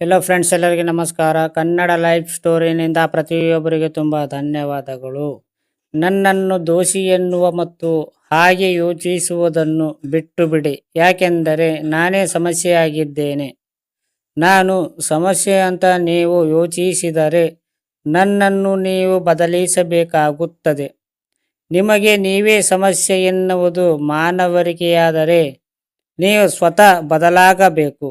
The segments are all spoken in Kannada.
ಹೆಲೋ ಫ್ರೆಂಡ್ಸ್ ಎಲ್ಲರಿಗೆ ನಮಸ್ಕಾರ. ಕನ್ನಡ ಲೈಫ್ ಸ್ಟೋರಿನಿಂದ ಪ್ರತಿಯೊಬ್ಬರಿಗೆ ತುಂಬ ಧನ್ಯವಾದಗಳು. ನನ್ನನ್ನು ದೋಷಿ ಎನ್ನುವ ಮತ್ತು ಹಾಗೆ ಯೋಚಿಸುವುದನ್ನು ಬಿಟ್ಟು ಬಿಡಿ. ಯಾಕೆಂದರೆ ನಾನೇ ಸಮಸ್ಯೆಯಾಗಿದ್ದೇನೆ. ನಾನು ಸಮಸ್ಯೆ ಅಂತ ನೀವು ಯೋಚಿಸಿದರೆ ನನ್ನನ್ನು ನೀವು ಬದಲಿಸಬೇಕಾಗುತ್ತದೆ. ನಿಮಗೆ ನೀವೇ ಸಮಸ್ಯೆ ಎನ್ನುವುದು ಮಾನವರಿಕೆಯಾದರೆ ನೀವು ಸ್ವತಃ ಬದಲಾಗಬೇಕು.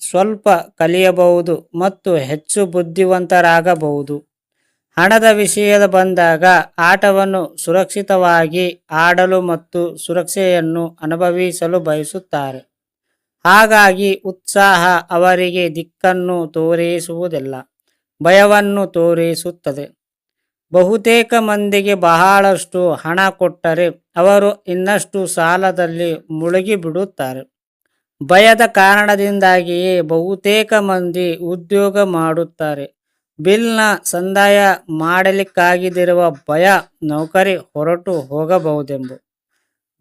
ಸ್ವಲ್ಪ ಕಲಿಯಬಹುದು ಮತ್ತು ಹೆಚ್ಚು ಬುದ್ಧಿವಂತರಾಗಬಹುದು. ಹಣದ ವಿಷಯದ ಬಂದಾಗ ಆಟವನ್ನು ಸುರಕ್ಷಿತವಾಗಿ ಆಡಲು ಮತ್ತು ಸುರಕ್ಷೆಯನ್ನು ಅನುಭವಿಸಲು ಬಯಸುತ್ತಾರೆ. ಹಾಗಾಗಿ ಉತ್ಸಾಹ ಅವರಿಗೆ ದಿಕ್ಕನ್ನು ತೋರಿಸುವುದಿಲ್ಲ, ಭಯವನ್ನು ತೋರಿಸುತ್ತದೆ. ಬಹುತೇಕ ಮಂದಿಗೆ ಬಹಳಷ್ಟು ಹಣ ಕೊಟ್ಟರೆ ಅವರು ಇನ್ನಷ್ಟು ಸಾಲದಲ್ಲಿ ಮುಳುಗಿ ಬಿಡುತ್ತಾರೆ ಭಯದ ಕಾರಣದಿಂದಾಗಿಯೇ ಬಹುತೇಕ ಮಂದಿ ಉದ್ಯೋಗ ಮಾಡುತ್ತಾರೆ. ಬಿಲ್ನ ಸಂದಾಯ ಮಾಡಲಿಕ್ಕಾಗಿದಿರುವ ಭಯ ನೌಕರಿ ಹೊರಟು ಹೋಗಬಹುದೆಂಬು.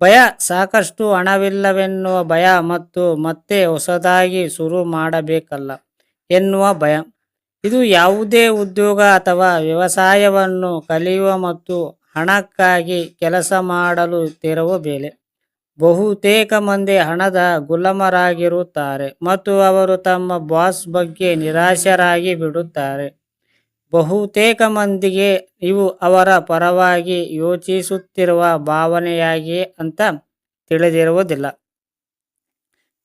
ಭಯ ಸಾಕಷ್ಟು ಹಣವಿಲ್ಲವೆನ್ನುವ ಭಯ ಮತ್ತು ಮತ್ತೆ ಹೊಸದಾಗಿ ಶುರು ಮಾಡಬೇಕಲ್ಲ ಎನ್ನುವ ಭಯ. ಇದು ಯಾವುದೇ ಉದ್ಯೋಗ ಅಥವಾ ವ್ಯವಸಾಯವನ್ನು ಕಲಿಯುವ ಮತ್ತು ಹಣಕ್ಕಾಗಿ ಕೆಲಸ ಮಾಡಲು ತೆರವು ಬೆಲೆ ಬಹುತೇಕ ಮಂದಿ ಹಣದ ಗುಲಾಮರಾಗಿರುತ್ತಾರೆ ಮತ್ತು ಅವರು ತಮ್ಮ ಬಾಸ್ ಬಗ್ಗೆ ನಿರಾಶರಾಗಿ ಬಿಡುತ್ತಾರೆ. ಬಹುತೇಕ ಮಂದಿಗೆ ಇವು ಅವರ ಪರವಾಗಿ ಯೋಚಿಸುತ್ತಿರುವ ಭಾವನೆಯಾಗಿ ಅಂತ ತಿಳಿದಿರುವುದಿಲ್ಲ.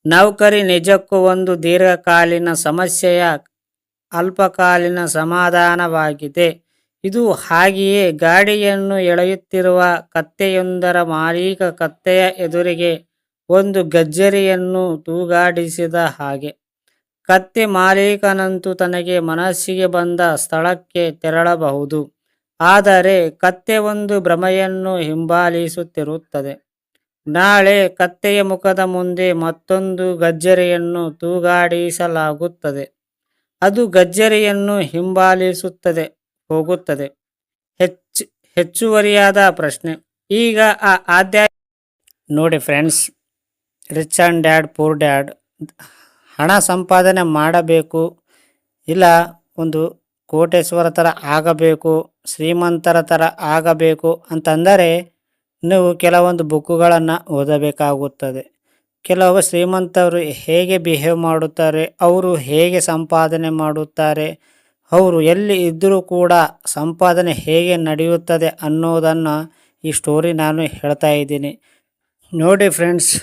ನೌಕರಿ ನಿಜಕ್ಕೂ ಒಂದು ದೀರ್ಘಕಾಲೀನ ಸಮಸ್ಯೆಯ ಅಲ್ಪಕಾಲೀನ ಸಮಾಧಾನವಾಗಿದೆ. ಇದು ಹಾಗೆಯೇ ಗಾಡಿಯನ್ನು ಎಳೆಯುತ್ತಿರುವ ಕತ್ತೆಯೊಂದರ ಮಾಲೀಕ ಕತ್ತೆಯ ಎದುರಿಗೆ ಒಂದು ಗಜ್ಜರಿಯನ್ನು ತೂಗಾಡಿಸಿದ ಹಾಗೆ. ಕತ್ತೆ ಮಾಲೀಕನಂತೂ ತನಗೆ ಮನಸ್ಸಿಗೆ ಬಂದ ಸ್ಥಳಕ್ಕೆ ತೆರಳಬಹುದು. ಆದರೆ ಕತ್ತೆ ಒಂದು ಭ್ರಮೆಯನ್ನು ಹಿಂಬಾಲಿಸುತ್ತಿರುತ್ತದೆ. ನಾಳೆ ಕತ್ತೆಯ ಮುಖದ ಮುಂದೆ ಮತ್ತೊಂದು ಗಜ್ಜರಿಯನ್ನು ತೂಗಾಡಿಸಲಾಗುತ್ತದೆ. ಅದು ಗಜ್ಜರಿಯನ್ನು ಹಿಂಬಾಲಿಸುತ್ತದೆ. ಹೋಗುತ್ತದೆ. ಹೆಚ್ಚು, ಹೆಚ್ಚುವರಿಯಾದ ಪ್ರಶ್ನೆ. ಈಗ ಆ ಆದ್ಯಾ ನೋಡಿ friends rich and dad poor dad ಹಣ ಸಂಪಾದನೆ ಮಾಡಬೇಕು, ಇಲ್ಲ ಒಂದು ಕೋಟೇಶ್ವರ ಥರ ಆಗಬೇಕು, ಶ್ರೀಮಂತರ ಥರ ಆಗಬೇಕು ಅಂತಂದರೆ ನೀವು ಕೆಲವೊಂದು ಬುಕ್ಕುಗಳನ್ನು ಓದಬೇಕಾಗುತ್ತದೆ. ಕೆಲವು ಶ್ರೀಮಂತರು ಹೇಗೆ ಬಿಹೇವ್ ಮಾಡುತ್ತಾರೆ, ಅವರು ಹೇಗೆ ಸಂಪಾದನೆ ಮಾಡುತ್ತಾರೆ ಅವರು ಎಲ್ಲಿ ಇದ್ದರೂ ಕೂಡ ಸಂಪಾದನೆ ಹೇಗೆ ನಡೆಯುತ್ತದೆ ಅನ್ನೋದನ್ನು ಈ ಸ್ಟೋರಿ ನಾನು ಹೇಳ್ತಾ ಇದ್ದೀನಿ. ನೋಡಿ ಫ್ರೆಂಡ್ಸ್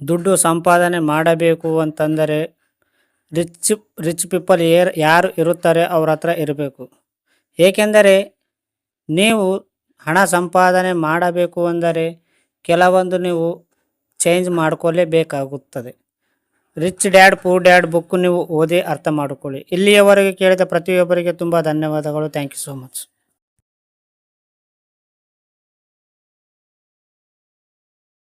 ದುಡ್ಡು ಸಂಪಾದನೆ ಮಾಡಬೇಕು ಅಂತಂದರೆ ರಿಚ್ ರಿಚ್ ಪೀಪಲ್ ಏರ್, ಯಾರು ಇರುತ್ತಾರೆ ಅವ್ರ ಹತ್ರ ಇರಬೇಕು. ಏಕೆಂದರೆ ನೀವು ಹಣ ಸಂಪಾದನೆ ಮಾಡಬೇಕು ಅಂದರೆ ಕೆಲವೊಂದು ನೀವು change ಮಾಡ್ಕೊಳ್ಳೇಬೇಕಾಗುತ್ತದೆ rich dad poor dad book ನೀವು ಓದಿ ಅರ್ಥ ಮಾಡಿಕೊಳ್ಳಿ. ಇಲ್ಲಿಯವರೆಗೆ ಕೇಳಿದ ಪ್ರತಿಯೊಬ್ಬರಿಗೆ ತುಂಬ ಧನ್ಯವಾದಗಳು. Thank you so much